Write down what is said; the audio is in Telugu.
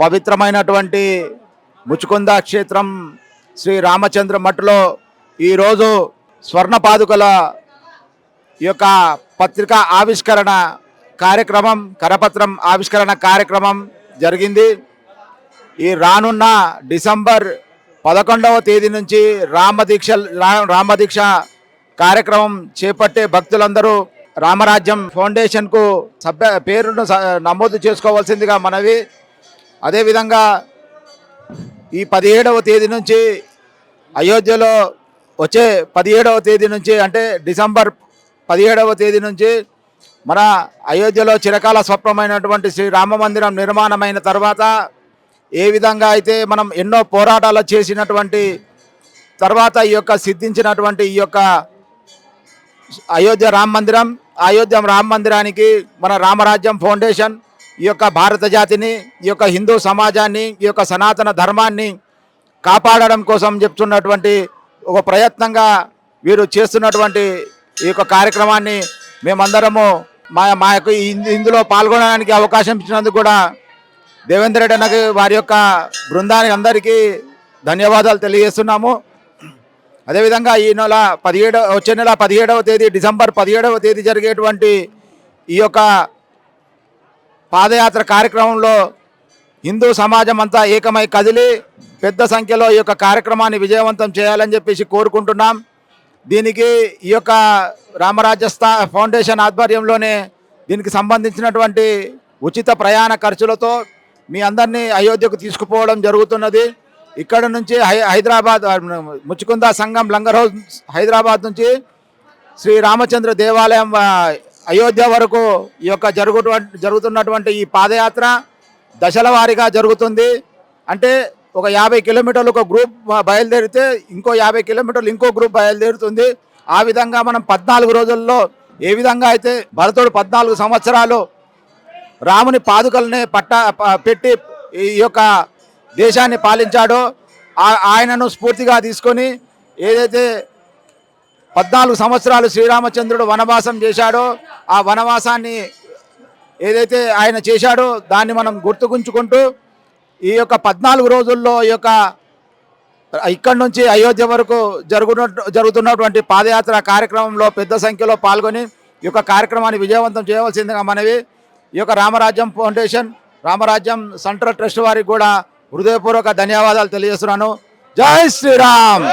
పవిత్రమైనటువంటి ముచుకుంద క్షేత్రం శ్రీ రామచంద్ర మఠలో ఈరోజు స్వర్ణ పాదుకల యొక్క పత్రికా ఆవిష్కరణ కార్యక్రమం కరపత్రం ఆవిష్కరణ కార్యక్రమం జరిగింది. ఈ రానున్న డిసెంబర్ పదకొండవ తేదీ నుంచి రామదీక్ష రామదీక్ష కార్యక్రమం చేపట్టే భక్తులందరూ రామరాజ్యం ఫౌండేషన్కు సభ్య పేరును నమోదు చేసుకోవాల్సిందిగా మనవి. అదేవిధంగా ఈ పదిహేడవ తేదీ నుంచి అయోధ్యలో వచ్చే పదిహేడవ తేదీ నుంచి అంటే డిసెంబర్ పదిహేడవ తేదీ నుంచి మన అయోధ్యలో చిరకాల స్వప్నమైనటువంటి శ్రీ రామ మందిరం నిర్మాణమైన తర్వాత ఏ విధంగా అయితే మనం ఎన్నో పోరాటాలు చేసినటువంటి తర్వాత ఈ యొక్క సిద్ధించినటువంటి ఈ యొక్క అయోధ్య రామ మందిరం అయోధ్య రామ మందిరానికి మన రామరాజ్యం ఫౌండేషన్ ఈ యొక్క భారత జాతిని ఈ యొక్క హిందూ సమాజాన్ని ఈ యొక్క సనాతన ధర్మాన్ని కాపాడడం కోసం చెప్తున్నటువంటి ఒక ప్రయత్నంగా వీరు చేస్తున్నటువంటి ఈ యొక్క కార్యక్రమాన్ని మేమందరము మా మా యొక్క ఇందులో పాల్గొనడానికి అవకాశం ఇచ్చినందుకు కూడా దేవేంద్ర రెడ్డి అన్నకి వారి యొక్క బృందానికి అందరికీ ధన్యవాదాలు తెలియజేస్తున్నాము. అదేవిధంగా ఈ నెల పదిహేడవ వచ్చే నెల పదిహేడవ తేదీ డిసెంబర్ పదిహేడవ తేదీ జరిగేటువంటి ఈ యొక్క పాదయాత్ర కార్యక్రమంలో హిందూ సమాజం అంతా ఏకమై కదిలి పెద్ద సంఖ్యలో ఈ యొక్క కార్యక్రమాన్ని విజయవంతం చేయాలని చెప్పేసి కోరుకుంటున్నాం. దీనికి ఈ యొక్క రామరాజ్య స్థా ఫౌండేషన్ ఆధ్వర్యంలోనే దీనికి సంబంధించినటువంటి ఉచిత ప్రయాణ ఖర్చులతో మీ అందరినీ అయోధ్యకు తీసుకుపోవడం జరుగుతున్నది. ఇక్కడ నుంచి హై హైదరాబాద్ ముచ్చుకుందా సంఘం లంగర్ హౌస్ హైదరాబాద్ నుంచి శ్రీ రామచంద్ర దేవాలయం అయోధ్య వరకు ఈ యొక్క జరుగు జరుగుతున్నటువంటి ఈ పాదయాత్ర దశల వారీగా జరుగుతుంది. అంటే ఒక యాభై కిలోమీటర్లు ఒక గ్రూప్ బయలుదేరితే ఇంకో యాభై కిలోమీటర్లు ఇంకో గ్రూప్ బయలుదేరుతుంది. ఆ విధంగా మనం పద్నాలుగు రోజుల్లో ఏ విధంగా అయితే భరతుడు పద్నాలుగు సంవత్సరాలు రాముని పాదుకల్ని పట్ట ప- పెట్టి ఈ యొక్క దేశాన్ని పాలించాడో ఆ- ఆయనను స్ఫూర్తిగా తీసుకొని ఏదైతే పద్నాలుగు సంవత్సరాలు శ్రీరామచంద్రుడు వనవాసం చేశాడో ఆ వనవాసాన్ని ఏదైతే ఆయన చేశాడో దాన్ని మనం గుర్తుకుంచుకుంటూ ఈ యొక్క పద్నాలుగు రోజుల్లో ఈ యొక్క ఇక్కడి నుంచి అయోధ్య వరకు జరుగున జరుగుతున్నటువంటి పాదయాత్ర కార్యక్రమంలో పెద్ద సంఖ్యలో పాల్గొని ఈ యొక్క కార్యక్రమాన్ని విజయవంతం చేయవలసిందిగా మనవి. ఈ యొక్క రామరాజ్యం ఫౌండేషన్ రామరాజ్యం సెంట్రల్ ట్రస్ట్ వారికి కూడా హృదయపూర్వక ధన్యవాదాలు తెలియజేస్తున్నాను. జై శ్రీరామ్!